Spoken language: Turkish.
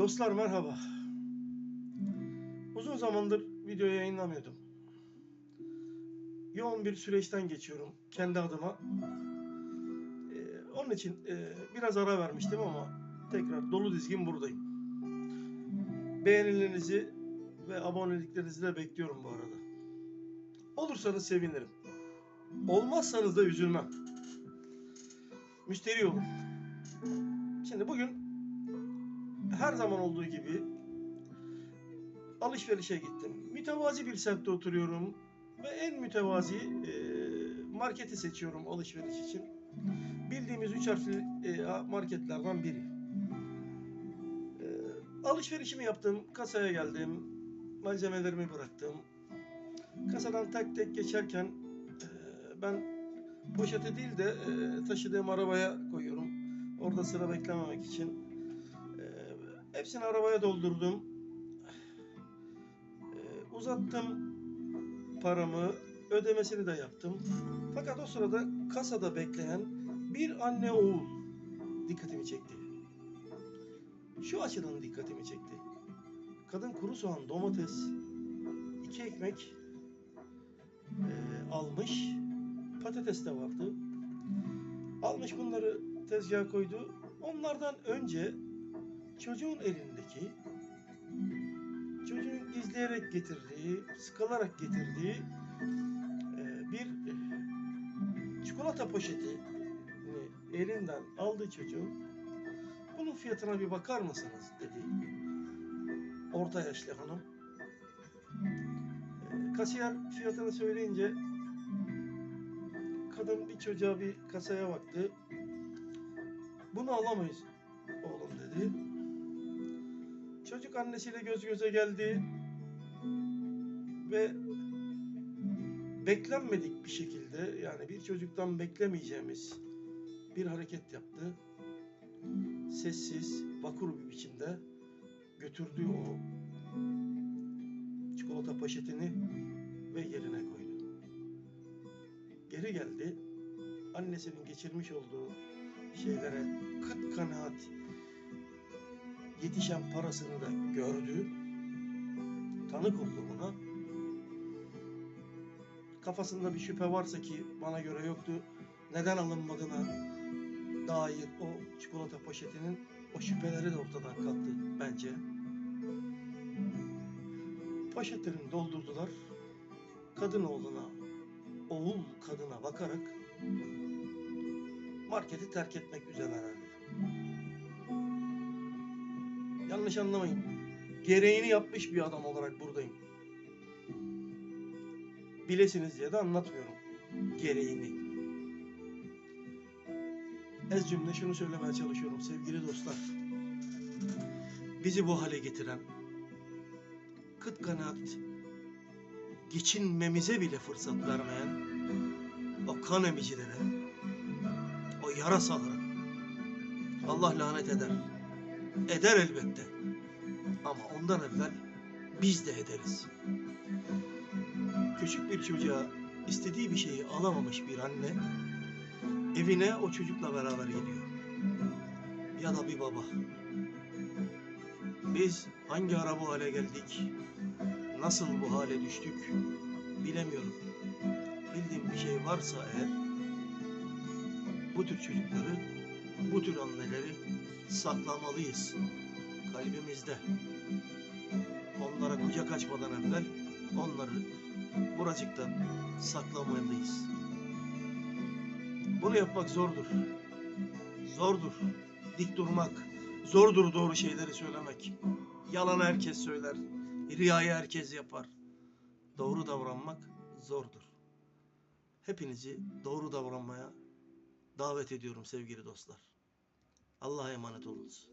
Dostlar merhaba. Uzun zamandır video yayınlamıyordum. Yoğun bir süreçten geçiyorum kendi adıma. Ee, onun için e, biraz ara vermiştim ama tekrar dolu dizgin buradayım. Beğenilerinizi ve aboneliklerinizi de bekliyorum bu arada. Olursanız sevinirim. Olmazsanız da üzülmem. Müşteri olun. Şimdi bugün her zaman olduğu gibi alışverişe gittim. Mütevazi bir semtte oturuyorum ve en mütevazi e, marketi seçiyorum alışveriş için. Bildiğimiz üç harfli e, marketlerden biri. E, alışverişimi yaptım, kasaya geldim, malzemelerimi bıraktım. Kasadan tek tek geçerken e, ben poşete değil de e, taşıdığım arabaya koyuyorum. Orada sıra beklememek için. Hepsini arabaya doldurdum. Ee, uzattım paramı, ödemesini de yaptım. Fakat o sırada kasada bekleyen bir anne oğul dikkatimi çekti. Şu açıdan dikkatimi çekti. Kadın kuru soğan, domates, iki ekmek ee, almış. Patates de vardı. Almış bunları tezgaha koydu. Onlardan önce çocuğun elindeki çocuğun gizleyerek getirdiği, sıkılarak getirdiği e, bir e, çikolata poşetini elinden aldı çocuğun. Bunun fiyatına bir bakar mısınız dedi. Orta yaşlı hanım. E, Kasiyer fiyatını söyleyince kadın bir çocuğa bir kasaya baktı. Bunu alamayız oğlum dedi. Çocuk annesiyle göz göze geldi ve beklenmedik bir şekilde yani bir çocuktan beklemeyeceğimiz bir hareket yaptı. Sessiz, vakur bir biçimde götürdü o çikolata poşetini ve yerine koydu. Geri geldi. Annesinin geçirmiş olduğu şeylere kıt kanaat yetişen parasını da gördü. Tanık oldu buna. Kafasında bir şüphe varsa ki bana göre yoktu. Neden alınmadığına dair o çikolata poşetinin o şüpheleri de ortadan kalktı bence. Poşetlerini doldurdular. Kadın oğluna, oğul kadına bakarak marketi terk etmek üzerelerdi. Yanlış anlamayın. Gereğini yapmış bir adam olarak buradayım. Bilesiniz diye de anlatmıyorum. Gereğini. Ez cümle şunu söylemeye çalışıyorum sevgili dostlar. Bizi bu hale getiren, kıt kanaat geçinmemize bile fırsat vermeyen o kan emicilere, o yarasalara Allah lanet eder. Eder elbette. Ama ondan evvel biz de ederiz. Küçük bir çocuğa istediği bir şeyi alamamış bir anne evine o çocukla beraber gidiyor. Ya da bir baba. Biz hangi ara bu hale geldik? Nasıl bu hale düştük? Bilemiyorum. Bildiğim bir şey varsa eğer bu tür çocukları, bu tür anneleri saklamalıyız kalbimizde. Onlara kucak açmadan evvel onları buracıkta saklamalıyız. Bunu yapmak zordur. Zordur. Dik durmak. Zordur doğru şeyleri söylemek. Yalan herkes söyler. Riyayı herkes yapar. Doğru davranmak zordur. Hepinizi doğru davranmaya davet ediyorum sevgili dostlar. Allah'a emanet olunuz.